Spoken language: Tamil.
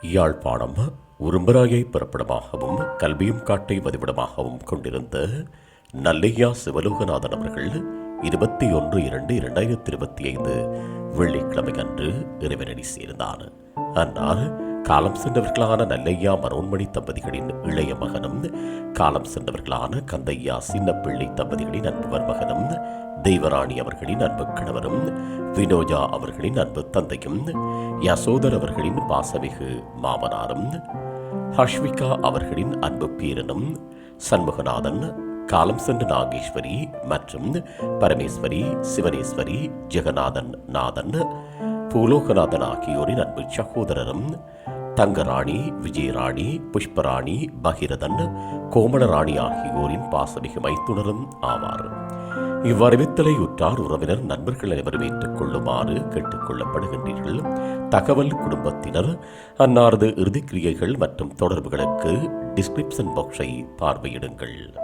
யாழ்ப்பாணம் உரும்பராயை பிறப்பிடமாகவும் கல்வியும் காட்டை வதிவிடமாகவும் கொண்டிருந்த நல்லையா சிவலோகநாதன் அவர்கள் இருபத்தி ஒன்று இரண்டு இரண்டாயிரத்தி இருபத்தி ஐந்து வெள்ளிக்கிழமை அன்று இறைவனடி சேர்ந்தார். அன்னார் காலம் சென்றவர்களான நல்லையா மனோன்மணி தம்பதிகளின் இளைய மகனும் காலம் சென்றவர்களான கந்தையா சின்னப்பிள்ளை தம்பதிகளின் அன்புவர் மகனும் தெய்வராணி அவர்களின் அன்பு கணவரும் வினோஜா அவர்களின் அன்பு தந்தையும் யசோதர் அவர்களின் பாசமிகு மாமனாரும் ஹஷ்விகா அவர்களின் அன்பு பேரனும் சண்முகநாதன் காலம் சென்ற நாகேஸ்வரி மற்றும் பரமேஸ்வரி சிவனேஸ்வரி ஜெகநாதன் நாதன் பூலோகநாதன் ஆகியோரின் அன்பு சகோதரரும் தங்கராணி விஜயராணி புஷ்பராணி பகிரதன் கோமளராணி ஆகியோரின் பாசமிகு மைத்துணரும் ஆவார். இவ்வறிவித்தலை உற்றார் உறவினர் நண்பர்கள் அனைவரும் ஏற்றுக் கொள்ளுமாறு கேட்டுக் கொள்ளப்படுகின்றீர்கள். தகவல் குடும்பத்தினர் அன்னாரது இறுதிக்கிரியைகள் மற்றும் தொடர்புகளுக்கு டிஸ்கிரிப்ஷன் பாக்ஸை பார்வையிடுங்கள்.